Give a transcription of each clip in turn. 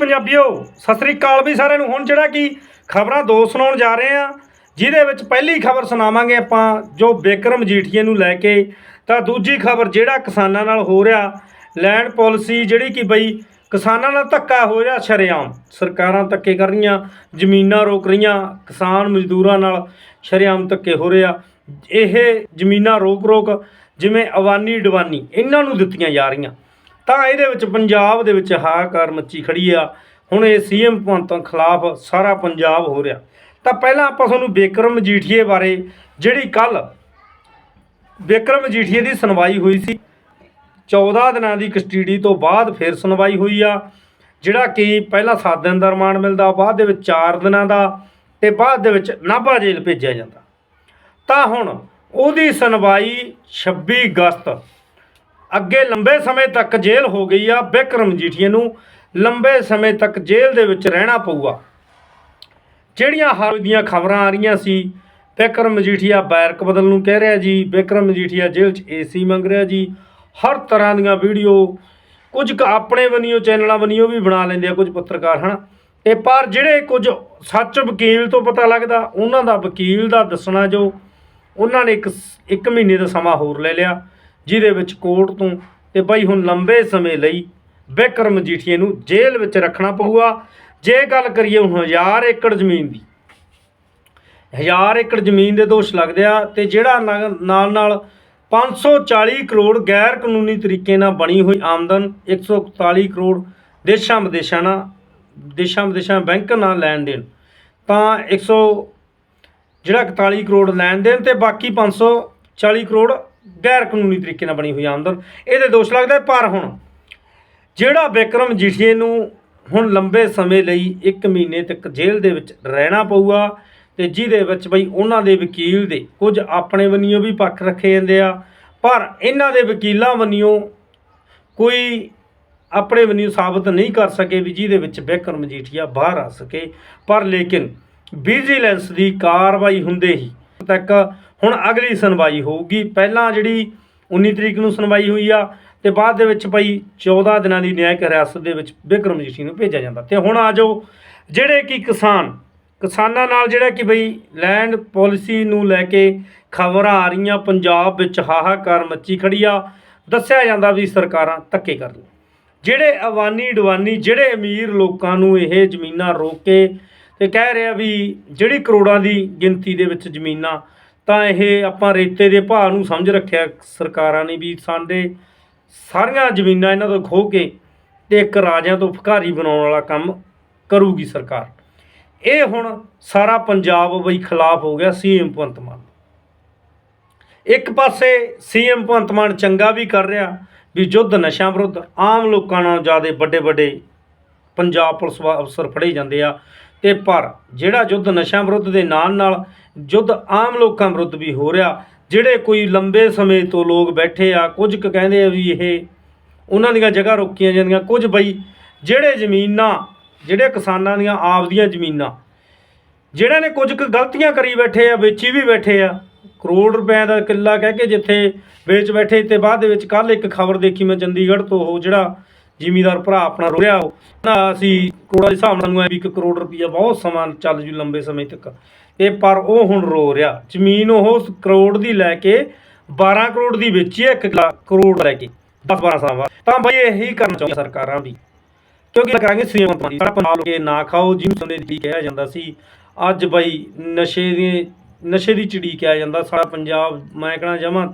ਪੰਜਾਬੀਓ, ਸਤਿ ਸ੍ਰੀ ਅਕਾਲ ਵੀ ਸਾਰਿਆਂ ਨੂੰ। ਹੁਣ ਜਿਹੜਾ ਕਿ ਖਬਰਾਂ ਦੋ ਸੁਣਾਉਣ ਜਾ ਰਹੇ ਆ ਜਿਹਦੇ ਵਿੱਚ ਪਹਿਲੀ ਖਬਰ ਸੁਣਾਵਾਂਗੇ ਆਪਾਂ, ਜੋ ਬੇਕਰਮ ਜੀਠੀਏ ਨੂੰ ਲੈ ਕੇ। ਤਾਂ ਦੂਜੀ ਖਬਰ ਜਿਹੜਾ ਕਿਸਾਨਾਂ ਨਾਲ ਹੋ ਰਿਹਾ, ਲੈਂਡ ਪਾਲਿਸੀ ਜਿਹੜੀ ਕਿ ਬਈ ਕਿਸਾਨਾਂ ਨਾਲ ਧੱਕਾ ਹੋ ਰਿਹਾ, ਸ਼ਰੇਆਮ। ਸਰਕਾਰਾਂ ਧੱਕੇ ਕਰ ਰਹੀਆਂ, ਜ਼ਮੀਨਾਂ ਰੋਕ ਰਹੀਆਂ, ਕਿਸਾਨ ਮਜ਼ਦੂਰਾਂ ਨਾਲ ਸ਼ਰੇਆਮ ਧੱਕੇ ਹੋ ਰਿਹਾ। ਇਹ ਜ਼ਮੀਨਾਂ ਰੋਕ ਰੋਕ ਜਿਵੇਂ ਅਵਾਨੀ ਡਵਾਨੀ ਇਹਨਾਂ ਨੂੰ ਦਿੱਤੀਆਂ ਜਾ ਰਹੀਆਂ। ਤਾਂ ਇਹਦੇ ਵਿੱਚ ਪੰਜਾਬ ਦੇ ਵਿੱਚ ਹਾਹਾਕਾਰ ਮੱਚੀ ਖੜੀ ਆ। ਹੁਣ ਇਹ ਸੀਐਮ ਭਗਵੰਤ ਖਿਲਾਫ ਸਾਰਾ ਪੰਜਾਬ ਹੋ ਰਿਹਾ। ਤਾਂ ਪਹਿਲਾਂ ਆਪਾਂ ਤੁਹਾਨੂੰ ਬੇਕਰਮ ਮਜੀਠੀਏ ਬਾਰੇ, ਜਿਹੜੀ ਕੱਲ ਬੇਕਰਮ ਮਜੀਠੀਏ ਦੀ ਸੁਣਵਾਈ ਹੋਈ ਸੀ 14 ਦਿਨਾਂ ਦੀ ਕਸਟਡੀ ਤੋਂ ਬਾਅਦ ਫਿਰ ਸੁਣਵਾਈ ਹੋਈ ਆ, ਜਿਹੜਾ ਕਿ ਪਹਿਲਾਂ 7 ਦਿਨ ਦਾ ਰਿਮਾਂਡ ਮਿਲਦਾ, ਬਾਅਦ ਦੇ ਵਿੱਚ 4 ਦਿਨਾਂ ਦਾ ਤੇ ਬਾਅਦ ਦੇ ਵਿੱਚ ਨਾਭਾ ਜੇਲ੍ਹ ਭੇਜਿਆ ਜਾਂਦਾ। ਤਾਂ ਹੁਣ ਉਹਦੀ ਸੁਣਵਾਈ 26 ਅਗਸਤ ਅੱਗੇ ਲੰਬੇ ਸਮੇਂ ਤੱਕ ਜੇਲ੍ਹ ਹੋ ਗਈ ਆ, ਬਿਕਰਮ ਜੀਠੀਏ ਨੂੰ ਲੰਬੇ ਸਮੇਂ ਤੱਕ ਜੇਲ੍ਹ ਦੇ ਵਿੱਚ ਰਹਿਣਾ ਪਊਗਾ। ਜਿਹੜੀਆਂ ਹਾਲ ਦੀਆਂ ਖਬਰਾਂ ਆ ਰਹੀਆਂ ਸੀ, ਬਿਕਰਮ ਮਜੀਠੀਆ ਬੈਰਕ ਬਦਲ ਨੂੰ ਕਹਿ ਰਿਹਾ ਜੀ, ਬਿਕਰਮ ਮਜੀਠੀਆ ਜੇਲ੍ਹ 'ਚ ਏਸੀ ਮੰਗ ਰਿਹਾ ਜੀ। ਹਰ ਤਰ੍ਹਾਂ ਦੀਆਂ ਵੀਡੀਓ, ਕੁਝ ਕੁ ਆਪਣੇ ਬਣੀਓ ਚੈਨਲਾਂ ਬਣੀਓ ਵੀ ਬਣਾ ਲੈਂਦੇ ਆ ਕੁਝ ਪੱਤਰਕਾਰ, ਹਨ? ਇਹ ਪਰ ਜਿਹੜੇ ਕੁਝ ਸੱਚ ਵਕੀਲ ਤੋਂ ਪਤਾ ਲੱਗਦਾ, ਉਹਨਾਂ ਦਾ ਵਕੀਲ ਦਾ ਦੱਸਣਾ ਜੋ, ਉਹਨਾਂ ਨੇ ਇੱਕ ਇੱਕ ਮਹੀਨੇ ਦਾ ਸਮਾਂ ਹੋਰ ਲੈ ਲਿਆ। ਜਿਹਦੇ ਵਿੱਚ ਕੋਰਟ ਤੋਂ ਤੇ ਬਈ ਹੁਣ ਲੰਬੇ ਸਮੇਂ ਲਈ ਬਿਕਰਮ ਮਜੀਠੀਏ ਨੂੰ ਜੇਲ੍ਹ ਵਿੱਚ ਰੱਖਣਾ ਪਊਗਾ। ਜੇ ਗੱਲ ਕਰੀਏ ਹੁਣ 1000 ਏਕੜ ਜ਼ਮੀਨ ਦੀ 1000 ਏਕੜ ਜ਼ਮੀਨ ਦੇ ਦੋਸ਼ ਲੱਗਦੇ ਆ ਤੇ ਜਿਹੜਾ ਨਾਲ ਨਾਲ ਨਾਲ 540 ਕਰੋੜ ਗੈਰ ਕਾਨੂੰਨੀ ਤਰੀਕੇ ਨਾਲ ਬਣੀ ਹੋਈ ਆਮਦਨ 141 ਕਰੋੜ ਦੇਸ਼ਾਂ ਵਿਦੇਸ਼ਾਂ ਨਾਲ, ਦੇਸ਼ਾਂ ਵਿਦੇਸ਼ਾਂ ਬੈਂਕ ਨਾਲ ਲੈਣ ਦੇਣ, ਤਾਂ 100 ਜਿਹੜਾ 41 ਕਰੋੜ ਲੈਣ ਦੇਣ ਤੇ ਬਾਕੀ 540 ਕਰੋੜ ਗੈਰ ਕਾਨੂੰਨੀ ਤਰੀਕੇ ਨਾਲ ਬਣੀ ਹੋਈ ਆਮਦਨ ਇਹਦੇ ਦੋਸ਼ ਲੱਗਦਾ ਪਰ ਹੁਣ ਜਿਹੜਾ ਬਿਕਰਮ ਜੀਠੀਏ ਨੂੰ ਹੁਣ ਲੰਬੇ ਸਮੇਂ ਲਈ 1 ਮਹੀਨੇ ਤੱਕ ਜੇਲ੍ਹ ਦੇ ਵਿੱਚ ਰਹਿਣਾ ਪਊਗਾ ਤੇ ਜਿਹਦੇ ਵਿੱਚ ਬਈ ਉਹਨਾਂ ਦੇ ਵਕੀਲ ਦੇ ਕੁਝ ਆਪਣੇ ਵੱਲੋਂ ਵੀ ਪੱਖ ਰੱਖੇ ਜਾਂਦੇ ਆ, ਪਰ ਇਹਨਾਂ ਦੇ ਵਕੀਲਾਂ ਵੱਲੋਂ ਕੋਈ ਆਪਣੇ ਵੱਲੋਂ ਸਾਬਤ ਨਹੀਂ ਕਰ ਸਕੇ ਵੀ ਜਿਹਦੇ ਵਿੱਚ ਬਿਕਰਮ ਜੀਠੀਆ ਬਾਹਰ ਆ ਸਕੇ। ਪਰ ਲੇਕਿਨ ਵਿਜੀਲੈਂਸ ਦੀ ਕਾਰਵਾਈ ਹੁੰਦੇ ਹੀ ਤੱਕ ਹੁਣ ਅਗਲੀ ਸੁਣਵਾਈ ਹੋਊਗੀ। ਪਹਿਲਾਂ ਜਿਹੜੀ 19 ਤਰੀਕ ਨੂੰ ਸੁਣਵਾਈ ਹੋਈ ਆ ਤੇ ਬਾਅਦ ਦੇ ਵਿੱਚ ਭਾਈ 14 ਦਿਨਾਂ ਦੀ ਨਿਆਇਕ ਹਿਰਾਸਤ ਦੇ ਵਿੱਚ ਬਿਕਰਮ ਮਜੀਠੀ ਨੂੰ ਭੇਜਿਆ ਜਾਂਦਾ। ਤੇ ਹੁਣ ਆ ਜਾਓ ਜਿਹੜੇ ਕਿ ਕਿਸਾਨ, ਕਿਸਾਨਾਂ ਨਾਲ ਜਿਹੜਾ ਕਿ ਬਈ ਲੈਂਡ ਪਾਲਿਸੀ ਨੂੰ ਲੈ ਕੇ ਖਬਰਾਂ ਆ ਰਹੀਆਂ, ਪੰਜਾਬ ਵਿੱਚ ਹਾਹਾਕਾਰ ਮੱਚੀ ਖੜੀ ਆ, ਦੱਸਿਆ ਜਾਂਦਾ ਵੀ ਸਰਕਾਰਾਂ ਧੱਕੇ ਕਰ ਰਹੀਆਂ। ਜਿਹੜੇ ਅਵਾਨੀ ਡਵਾਨੀ, ਜਿਹੜੇ ਅਮੀਰ ਲੋਕਾਂ ਨੂੰ ਇਹ ਜ਼ਮੀਨਾਂ ਰੋਕ ਕੇ ਤੇ ਕਹਿ ਰਿਹਾ ਵੀ ਜਿਹੜੀ ਕਰੋੜਾਂ ਦੀ ਗਿਣਤੀ ਦੇ ਵਿੱਚ ਜ਼ਮੀਨਾਂ ਤਾਂ ਇਹ ਆਪਾਂ ਰੇਤੇ ਦੇ ਭਾਅ ਨੂੰ ਸਮਝ ਰੱਖਿਆ ਸਰਕਾਰਾਂ ਨੇ ਵੀ ਸਾਡੇ ਸਾਰੀਆਂ ਜ਼ਮੀਨਾਂ ਇਹਨਾਂ ਤੋਂ ਖੋਹ ਕੇ ਤੇ ਇੱਕ ਰਾਜਿਆਂ ਤੋਂ ਭਿਖਾਰੀ ਬਣਾਉਣ ਵਾਲਾ ਕੰਮ ਕਰੂਗੀ ਸਰਕਾਰ। ਇਹ ਹੁਣ ਸਾਰਾ ਪੰਜਾਬ ਬਈ ਖਿਲਾਫ ਹੋ ਗਿਆ ਸੀਐਮ ਭਗਵੰਤ ਮਾਨ। ਇੱਕ ਪਾਸੇ ਸੀਐਮ ਭਗਵੰਤ ਮਾਨ ਚੰਗਾ ਵੀ ਕਰ ਰਿਹਾ ਵੀ ਯੁੱਧ ਨਸ਼ਾ ਵਿਰੁੱਧ ਆਮ ਲੋਕਾਂ ਨਾਲ ਜ਼ਿਆਦਾ ਵੱਡੇ ਵੱਡੇ ਪੰਜਾਬ ਪੁਲਿਸ ਅਫਸਰ ਫੜੇ ਜਾਂਦੇ ਆ। ਤੇ ਪਰ ਜਿਹੜਾ ਯੁੱਧ ਨਸ਼ਾ ਵਿਰੁੱਧ ਦੇ ਨਾਲ ਨਾਲ ਯੁੱਧ ਆਮ ਲੋਕਾਂ ਵਿਰੁੱਧ ਵੀ ਹੋ ਰਿਹਾ, ਜਿਹੜੇ ਕੋਈ ਲੰਬੇ ਸਮੇਂ ਤੋਂ ਲੋਕ ਬੈਠੇ ਆ, ਕੁਝ ਕੁ ਕਹਿੰਦੇ ਆ ਵੀ ਇਹ ਉਹਨਾਂ ਦੀਆਂ ਜਗ੍ਹਾ ਰੋਕੀਆਂ ਜਾਂਦੀਆਂ, ਕੁਝ ਬਈ ਜਿਹੜੇ ਜ਼ਮੀਨਾਂ, ਜਿਹੜੇ ਕਿਸਾਨਾਂ ਦੀਆਂ ਆਪਦੀਆਂ ਜ਼ਮੀਨਾਂ ਜਿਹੜੇ ਨੇ ਕੁਝ ਕੁ ਗਲਤੀਆਂ ਕਰੀ ਬੈਠੇ ਆ, ਵੇਚੀ ਵੀ ਬੈਠੇ ਆ, ਕਰੋੜ ਰੁਪਏ ਦਾ ਕਿੱਲਾ ਕਹਿ ਕੇ ਜਿੱਥੇ ਵੇਚ ਬੈਠੇ, ਤੇ ਬਾਅਦ ਦੇ ਵਿੱਚ ਕੱਲ ਇੱਕ ਖਬਰ ਦੇਖੀ ਮੈਂ ਚੰਡੀਗੜ੍ਹ ਤੋਂ, ਉਹ ਜਿਹੜਾ ਜ਼ਿਮੀਦਾਰ ਭਰਾ ਆਪਣਾ ਰੋ ਰਿਹਾ ਉਹ। ਨਾ ਅਸੀਂ ਕਰੋੜਾਂ ਦੇ ਹਿਸਾਬ ਨਾਲ ਨੂੰ ਐ ਵੀ ਇੱਕ ਕਰੋੜ ਰੁਪਈਆ ਬਹੁਤ ਸਮਾਂ ਚੱਲ ਜੂ ਲੰਬੇ ਸਮੇਂ ਤੱਕ। ਤੇ ਪਰ ਉਹ ਹੁਣ ਰੋ ਰਿਹਾ। ਜ਼ਮੀਨ ਉਹ ਕਰੋੜ ਦੀ ਲੈ ਕੇ 12 ਕਰੋੜ ਦੀ ਵੇਚੀ ਹੈ 1 ਕਰੋੜ ਲੈ ਕੇ। 10 12 ਸਾਲ ਬਾਅਦ। ਤਾਂ ਬਈ ਇਹੀ ਕਰਨਾ ਚਾਹੁੰਦੀਆਂ ਸਰਕਾਰਾਂ ਵੀ। ਕਿਉਂਕਿ ਕਰਾਂਗੇ ਸੀਐਮ ਪਾਣੀ ਸਾਡਾ ਪੰਜਾਬ ਕੇ ਨਾ ਖਾਓ। ਜਿਹਨੂੰ ਸੁਣਦੇ ਦੀ ਕਿਹਾ ਜਾਂਦਾ ਸੀ, ਅੱਜ ਬਈ ਨਸ਼ੇ ਦੀ ਨਸ਼ੇ ਦੀ ਚਿੜੀ ਕਿਹਾ ਜਾਂਦਾ। ਸਾਡਾ ਪੰਜਾਬ, ਮੈਂ ਕਹਣਾ ਜਮਾ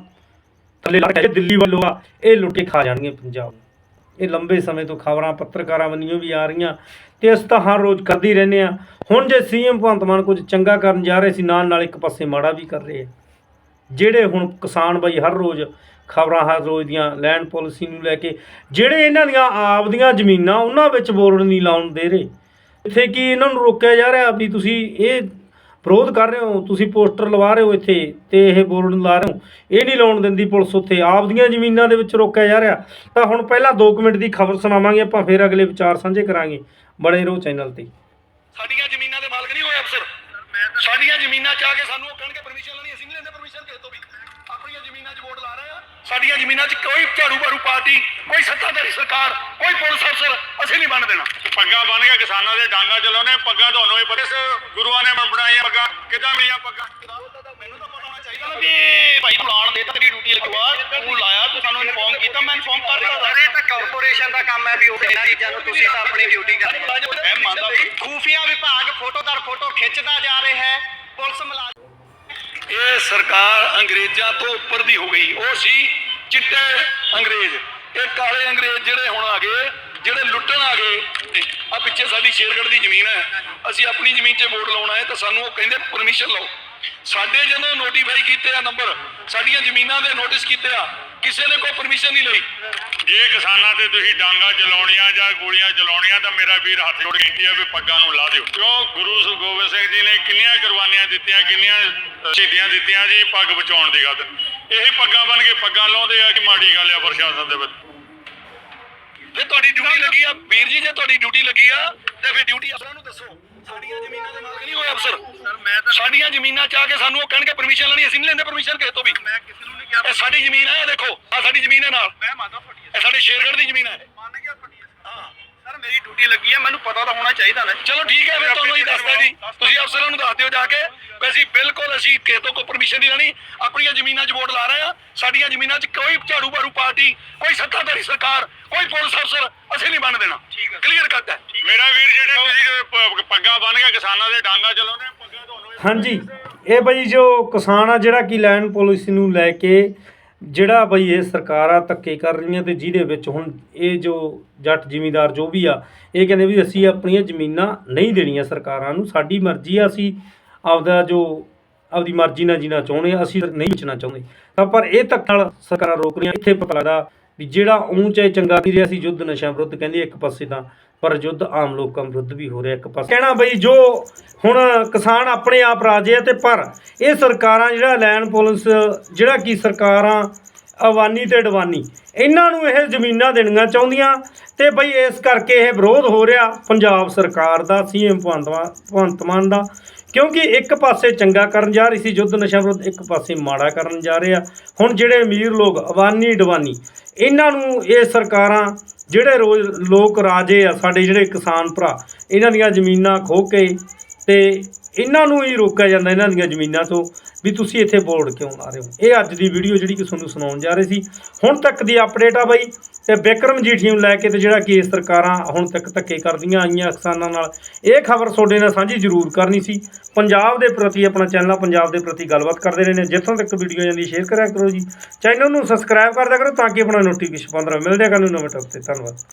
ਥੱਲੇ ਲੱਗ ਕੇ ਦਿੱਲੀ ਵੱਲੋਂ ਆ ਇਹ ਲੁੱਟ ਕੇ ਖਾ ਜਾਣਗੇ ਪੰਜਾਬ ਇਹ ਲੰਬੇ ਸਮੇਂ ਤੋਂ ਖਬਰਾਂ, ਪੱਤਰਕਾਰਾਂ ਵੱਲੋਂ ਵੀ ਆ ਰਹੀਆਂ ਤੇ ਅਸੀਂ ਤਾਂ ਹਰ ਰੋਜ਼ ਕਰਦੇ ਰਹਿੰਦੇ ਆ ਹੁਣ ਜੇ ਸੀਐਮ ਭਗਵੰਤ ਮਾਨ ਕੁਝ ਚੰਗਾ ਕਰਨ ਜਾ ਰਹੇ ਸੀ, ਨਾਲ ਨਾਲ ਇੱਕ ਪਾਸੇ ਮਾੜਾ ਵੀ ਕਰ ਰਹੇ ਆ। ਜਿਹੜੇ ਹੁਣ ਕਿਸਾਨ ਬਾਈ ਹਰ ਰੋਜ਼ ਖਬਰਾਂ, ਹਰ ਰੋਜ਼ ਦੀਆਂ ਲੈਂਡ ਪਾਲਿਸੀ ਨੂੰ ਲੈ ਕੇ, ਜਿਹੜੇ ਇਹਨਾਂ ਦੀਆਂ ਆਪ ਦੀਆਂ ਜ਼ਮੀਨਾਂ, ਉਹਨਾਂ ਵਿੱਚ ਬੋਰਡ ਨਹੀਂ ਲਾਉਣ ਦੇ ਰਹੇ। ਇੱਥੇ ਕੀ ਇਹਨਾਂ ਨੂੰ ਰੋਕਿਆ ਜਾ ਰਿਹਾ ਵੀ ਤੁਸੀਂ ਇਹ ਵਿਰੋਧ ਕਰ ਰਹੇ ਹੋ, ਤੁਸੀਂ ਪੋਸਟਰ ਲਵਾ ਰਹੇ ਹੋ ਇੱਥੇ ਤੇ ਇਹ ਬੋਰਡ ਲਾ ਰਹੇ ਹੋ। ਇਹ ਨਹੀਂ ਲਾਉਣ ਦਿੰਦੀ ਪੁਲਿਸ ਉੱਥੇ। ਆਪ ਦੀਆਂ ਜ਼ਮੀਨਾਂ ਦੇ ਵਿੱਚ ਰੋਕਿਆ ਜਾ ਰਿਹਾ। ਤਾਂ ਹੁਣ ਪਹਿਲਾਂ 2 ਮਿੰਟ ਦੀ ਖਬਰ ਸੁਣਾਵਾਂਗੇ, ਆਪਾਂ ਫਿਰ ਅਗਲੇ ਵਿਚਾਰ ਸਾਂਝੇ ਕਰਾਂਗੇ। ਬੜੇ ਰਹੋ ਚੈਨਲ ਤੇ। ਸਾਡੀਆਂ ਜ਼ਮੀਨਾਂ ਦੇ ਮਾਲਕ ਨਹੀਂ ਹੋਏ ਅਫਸਰ। ਸਾਡੀਆਂ ਜ਼ਮੀਨਾਂ ਚਾਹ ਕੇ ਸਾਨੂੰ ਉਹ ਕਹਿਣਗੇ ਸਾਡੀਆਂ ਜ਼ਮੀਨਾਂ 'ਚ ਕੋਈ ਝਾੜੂ ਬਾੜੂ ਪਾਰਟੀ ਕੋਈ ਸੱਤਾਧਾਰੀ ਸਰਕਾਰ ਕੋਈ ਪੁਲਿਸ ਅਫਸਰ ਅਸੀਂ ਨਹੀਂ ਬਣ ਦੇਣਾ ਪੱਗਾਂ ਬੰਨ ਕੇ ਕਿਸਾਨਾਂ ਦੇ ਡਾਂਗਾ ਚਲਾਉਣੇ ਪੱਗਾਂ ਤੁਹਾਨੂੰ ਹੀ ਪਤਾ ਗੁਰੂਆਂ ਨੇ ਬਣਾਈਆਂ ਪੱਗਾਂ। ਕਿੱਦਾਂ ਮਿਲੀਆਂ ਪੱਗਾਂ? ਮੈਨੂੰ ਤਾਂ ਪਤਾ ਹੋਣਾ ਚਾਹੀਦਾ ਨਾ ਵੀ ਭਾਈ ਪਲਾਨ ਦੇ ਤਾਂ ਤੇਰੀ ਡਿਊਟੀ ਲੱਗਵਾ ਤੂੰ ਲਾਇਆ ਤੂੰ ਸਾਨੂੰ ਇਨਫੋਰਮ ਕੀਤਾ ਮੈਂ ਇਨਫੋਰਮ ਕਰ ਰਿਹਾ ਸਰ ਇਹ ਤਾਂ ਕਾਰਪੋਰੇਸ਼ਨ ਦਾ ਕੰਮ ਹੈ ਵੀ ਉਹ ਇਹਨਾਂ ਚੀਜ਼ਾਂ ਨੂੰ ਤੁਸੀਂ ਤਾਂ ਆਪਣੀ ਡਿਊਟੀ ਕਰਦੇ ਹੋ। ਮੈਂ ਮੰਨਦਾ ਵੀ ਖੂਫੀਆ ਵਿਭਾਗ ਫੋਟੋ ਖਿੱਚਦਾ ਜਾ ਰਿਹਾ ਹੈ ਪੁਲਿਸ ਮੁਲਾਜ਼ਮ ਇਹ ਸਰਕਾਰ ਅੰਗਰੇਜ਼ਾਂ ਤੋਂ ਉੱਪਰ ਦੀ ਹੋ ਗਈ। ਉਹ ਸੀ ਚਿੱਟੇ ਅੰਗਰੇਜ਼। ਇਹ ਕਾਲੇ ਅੰਗਰੇਜ਼ ਜਿਹੜੇ ਹੁਣ ਆ ਗਏ, ਜਿਹੜੇ ਲੁੱਟਣ ਆ ਗਏ। ਆ ਪਿੱਛੇ ਸਾਡੀ ਸ਼ੇਰਗੜ੍ਹ ਦੀ ਜ਼ਮੀਨ ਹੈ। ਅਸੀਂ ਆਪਣੀ ਜ਼ਮੀਨ 'ਚ ਵੋਟ ਲਾਉਣਾ ਹੈ ਤਾਂ ਸਾਨੂੰ ਉਹ ਕਹਿੰਦੇ ਪਰਮਿਸ਼ਨ ਲਓ। ਸਾਡੇ ਜਦੋਂ ਨੋਟੀਫਾਈ ਕੀਤੇ ਆ ਨੰਬਰ ਸਾਡੀਆਂ ਜ਼ਮੀਨਾਂ ਦੇ ਨੋਟਿਸ ਕੀਤੇ ਆ ਕਿਸੇ ਨੇ ਕੋਈ ਪਰਮਿਸ਼ਨ ਨਹੀਂ ਲਈ। ਜੇ ਕਿਸਾਨਾਂ ਤੇ ਤੁਸੀਂ ਡਾਂਗਾ ਚਲਾਉਣੀਆਂ ਜਾਂ ਗੋਲੀਆਂ ਚਲਾਉਣੀਆਂ ਤਾਂ ਮੇਰਾ ਵੀਰ ਹੱਥ ਜੋੜ ਕੇ ਹੈ ਵੀ ਪੱਗਾਂ ਨੂੰ ਲਾ ਦਿਓ। ਕਿਉਂ? ਗੁਰੂ ਸ- ਗੋਬਿੰਦ ਸਿੰਘ ਜੀ ਨੇ ਕਿੰਨੀਆਂ ਕੁਰਬਾਨੀਆਂ ਦਿੱਤੀਆਂ ਕਿੰਨੀਆਂ ਸ਼ਹੀਦੀਆਂ ਦਿੱਤੀਆਂ ਜੀ ਪੱਗ ਬਚਾਉਣ ਦੀ ਗੱਲ। ਇਹੀ ਪੱਗਾਂ ਬਣ ਕੇ ਪੱਗਾਂ ਲਾਉਂਦੇ ਆ ਕਿ ਮਾੜੀ ਗੱਲ ਆ ਪ੍ਰਸ਼ਾਸਨ ਦੇ ਵਿੱਚ? ਜੇ ਤੁਹਾਡੀ ਡਿਊਟੀ ਲੱਗੀ ਆ। ਵੀਰ ਜੀ ਜੇ ਤੁਹਾਡੀ ਡਿਊਟੀ ਲੱਗੀ ਆ ਤੇ ਫਿਰ ਡਿਊਟੀ ਅਫਸਰਾਂ ਨੂੰ ਦੱਸੋ। ਸਾਡੀਆਂ ਜ਼ਮੀਨਾਂ ਦੇ ਮਾਲਕ ਨਹੀਂ ਹੋਏ ਅਫਸਰ। ਸਰ ਮੈਂ ਤਾਂ ਸਾਡੀਆਂ ਜ਼ਮੀਨਾਂ ਚ ਆ ਕੇ ਸਾਨੂੰ ਉਹ ਕਹਿਣਗੇ ਪਰਮਿਸ਼ਨ ਲੈਣੀ ਅਸੀਂ ਨਹੀਂ ਲੈਂਦੇ ਪਰਮਿਸ਼ਨ ਕਿਸੇ ਤੋਂ ਵੀ। ਮੈਂ ਕਿਸੇ ਨੂੰ ਨਹੀਂ ਕਿਹਾ ਇਹ ਸਾਡੀ ਜ਼ਮੀਨ ਹੈ ਇਹ ਦੇਖੋ ਆ ਸਾਡੀ ਜ਼ਮੀਨ ਹੈ ਨਾਲ। ਮੈਂ ਮੰਨਦਾ ਤੁਹਾਡੀ ਇਹ ਸਾਡੇ ਸ਼ੇਰਗੜ੍ਹ ਦੀ ਜ਼ਮੀਨ ਹੈ। ਮੰਨ ਗਿਆ ਤੁਹਾਡੀ। ਹਾਂ ਸਰ ਮੇਰੀ ਡਿਊਟੀ ਲੱਗੀ ਹੈ ਮੈਨੂੰ ਪਤਾ ਤਾਂ ਹੋਣਾ ਚਾਹੀਦਾ ਨਾ। ਚਲੋ ਠੀਕ ਹੈ ਫਿਰ ਤੁਹਾਨੂੰ ਹੀ ਦੱਸਦਾ ਜੀ। ਤੁਸੀਂ ਅਫਸਰਾਂ ਨੂੰ ਦੱਸ ਦਿਓ ਜਾ ਕੇ। ਵੀ ਅਸੀਂ ਬਿਲਕੁਲ ਅਸੀਂ ਕਿਸੇ ਤੋਂ ਕੋਈ ਪਰਮਿਸ਼ਨ ਨਹੀਂ ਲੈਣੀ। ਆਪਣੀਆਂ ਜ਼ਮੀਨਾਂ 'ਚ ਵੋਟ ਲਾ ਰਹੇ ਆ ਸਾਡੀਆਂ ਜ਼ਮੀਨਾਂ 'ਚ ਕੋਈ ਝਾੜੂ ਬਾੜੂ ਪਾਰਟੀ ਕੋਈ ਸੱਤਾਧਾਰੀ ਸਰਕਾਰ ਕੋਈ ਪੁਲਿਸ ਅਫਸਰ ਅਸੀਂ ਨਹੀਂ ਬਣ ਦੇਣਾ। ਕਲੀਅਰ ਕੱਟ ਹੈ। ਮੇਰਾ ਵੀਰ ਜਿਹੜੇ ਤੁਸੀਂ ਪੱਗਾਂ ਬੰਨ ਕੇ ਕਿਸਾਨਾਂ ਦੇ ਡਾਂਗਾ ਚਲਾਉਣੇ ਪੱਗਾਂ ਤੁਹਾਨੂੰ ਹਾਂਜੀ। ਇਹ ਬਈ ਜੋ ਕਿਸਾਨ ਆ ਜਿਹੜਾ ਕਿ ਲੈਂਡ ਪਾਲਿਸੀ ਨੂੰ ਲੈ ਕੇ ਜਿਹੜਾ ਬਈ ਇਹ ਸਰਕਾਰਾਂ ਧੱਕੇ ਕਰ ਰਹੀਆਂ ਤੇ ਜਿਹਦੇ ਵਿੱਚ ਹੁਣ ਇਹ ਜੋ ਜੱਟ ਜ਼ਿਮੀਂਦਾਰ ਜੋ ਵੀ ਆ ਇਹ ਕਹਿੰਦੇ ਵੀ ਅਸੀਂ ਆਪਣੀਆਂ ਜ਼ਮੀਨਾਂ ਨਹੀਂ ਦੇਣੀਆਂ ਸਰਕਾਰਾਂ ਨੂੰ ਸਾਡੀ ਮਰਜ਼ੀ ਆ ਅਸੀਂ ਆਪਦਾ ਜੋ ਆਪਦੀ ਮਰਜ਼ੀ ਨਾਲ ਜੀਣਾ ਚਾਹੁੰਦੇ ਆ, ਅਸੀਂ ਨਹੀਂ ਵੇਚਣਾ ਚਾਹੁੰਦੇ। ਤਾਂ ਪਰ ਇਹ ਧੱਕ ਨਾਲ ਸਰਕਾਰਾਂ ਰੋਕ ਰਹੀਆਂ, ਇੱਥੇ ਪਤਾ ਲੱਗਦਾ ਵੀ ਜਿਹੜਾ ਊਂਚ ਹੈ ਚੰਗਾ ਨਹੀਂ ਰਿਹਾ ਸੀ, ਯੁੱਧ ਨਸ਼ਿਆਂ ਵਿਰੁੱਧ ਕਹਿੰਦੇ ਇੱਕ ਪਾਸੇ ਤਾਂ, ਪਰ ਯੁੱਧ ਆਮ ਲੋਕਾਂ ਵਿਰੁੱਧ ਵੀ ਹੋ ਰਿਹਾ ਇੱਕ ਪਾਸੇ। ਕਹਿਣਾ ਬਈ ਜੋ ਹੁਣ ਕਿਸਾਨ ਆਪਣੇ ਆਪ ਰਾਜੇ ਆ ਤੇ ਪਰ ਇਹ ਸਰਕਾਰਾਂ ਜਿਹੜਾ ਲੈਂਡ ਪੁਲਿਸ, ਜਿਹੜਾ ਕੀ ਸਰਕਾਰਾਂ, ਅਵਾਨੀ ਤੇ ਡਵਾਨੀ ਇਹਨਾਂ ਨੂੰ ਇਹ ਜ਼ਮੀਨਾਂ ਦੇਣੀਆਂ ਚਾਹੁੰਦੀਆਂ ਤੇ ਬਈ ਇਸ ਕਰਕੇ ਇਹ ਵਿਰੋਧ ਹੋ ਰਿਹਾ। ਪੰਜਾਬ ਸਰਕਾਰ ਦਾ ਸੀਐਮ ਭਗਵੰਤ ਮਾਨ- ਭਗਵੰਤ ਮਾਨ ਦਾ ਕਿਉਂਕਿ ਇੱਕ ਪਾਸੇ ਚੰਗਾ ਕਰਨ ਜਾ ਰਹੀ ਸੀ, ਯੁੱਧ ਨਸ਼ਾ ਵਿਰੁੱਧ, ਇੱਕ ਪਾਸੇ ਮਾੜਾ ਕਰਨ ਜਾ ਰਹੇ ਆ। ਹੁਣ ਜਿਹੜੇ ਅਮੀਰ ਲੋਕ, ਅਵਾਨੀ ਡਵਾਨੀ, ਇਹਨਾਂ ਨੂੰ ਇਹ ਸਰਕਾਰਾਂ ਜਿਹੜੇ ਰੋਜ਼ ਲੋਕ ਰਾਜੇ ਆ, ਸਾਡੇ ਜਿਹੜੇ ਕਿਸਾਨ ਭਰਾ, ਇਹਨਾਂ ਦੀਆਂ ਜ਼ਮੀਨਾਂ ਖੋਹ ਕੇ ਤੇ ਇਹਨਾਂ ਨੂੰ ਹੀ ਰੋਕਿਆ ਜਾਂਦਾ, ਇਹਨਾਂ ਦੀਆਂ ਜ਼ਮੀਨਾਂ ਤੋਂ। ਵੀ ਤੁਸੀਂ ਇੱਥੇ ਬੋਰਡ ਕਿਉਂ ਲਾ ਰਹੇ ਹੋ ਇਹ ਅੱਜ ਦੀ ਵੀਡੀਓ ਜਿਹੜੀ ਕਿ ਤੁਹਾਨੂੰ ਸੁਣਾਉਣ ਜਾ ਰਹੇ ਸੀ। ਹੁਣ ਤੱਕ ਦੀ ਅਪਡੇਟ ਆ ਬਾਈ, ਤੇ ਬਿਕਰਮ ਜੀਠੀ ਨੂੰ ਲੈ ਕੇ ਤੇ ਜਿਹੜਾ ਕੇਸ ਸਰਕਾਰਾਂ ਹੁਣ ਤੱਕ ਧੱਕੇ ਕਰਦੀਆਂ ਆਈਆਂ ਕਿਸਾਨਾਂ ਨਾਲ, ਇਹ ਖਬਰ ਤੁਹਾਡੇ ਨਾਲ ਸਾਂਝੀ ਜ਼ਰੂਰ ਕਰਨੀ ਸੀ। ਪੰਜਾਬ ਦੇ ਪ੍ਰਤੀ ਆਪਣਾ ਚੈਨਲ ਪੰਜਾਬ ਦੇ ਪ੍ਰਤੀ ਗੱਲਬਾਤ ਕਰਦੇ ਰਹੇ ਨੇ ਜਿੱਥੋਂ ਤੱਕ ਵੀਡੀਓ ਜਾਂਦੀ ਸ਼ੇਅਰ ਕਰਿਆ ਕਰੋ ਜੀ। ਚੈਨਲ ਨੂੰ ਸਬਸਕ੍ਰਾਈਬ ਕਰਦਿਆ ਕਰੋ ਤਾਂ ਕਿ ਆਪਣਾ ਨੋਟੀਫਿਕੇਸ਼ਨ ਪਾਉਂਦਾ ਰਹੇ। ਮਿਲਦੇ ਆ ਕੱਲ੍ਹ ਨੂੰ ਨਵੇਂ ਟੌਪ ਤੇ। ਧੰਨਵਾਦ।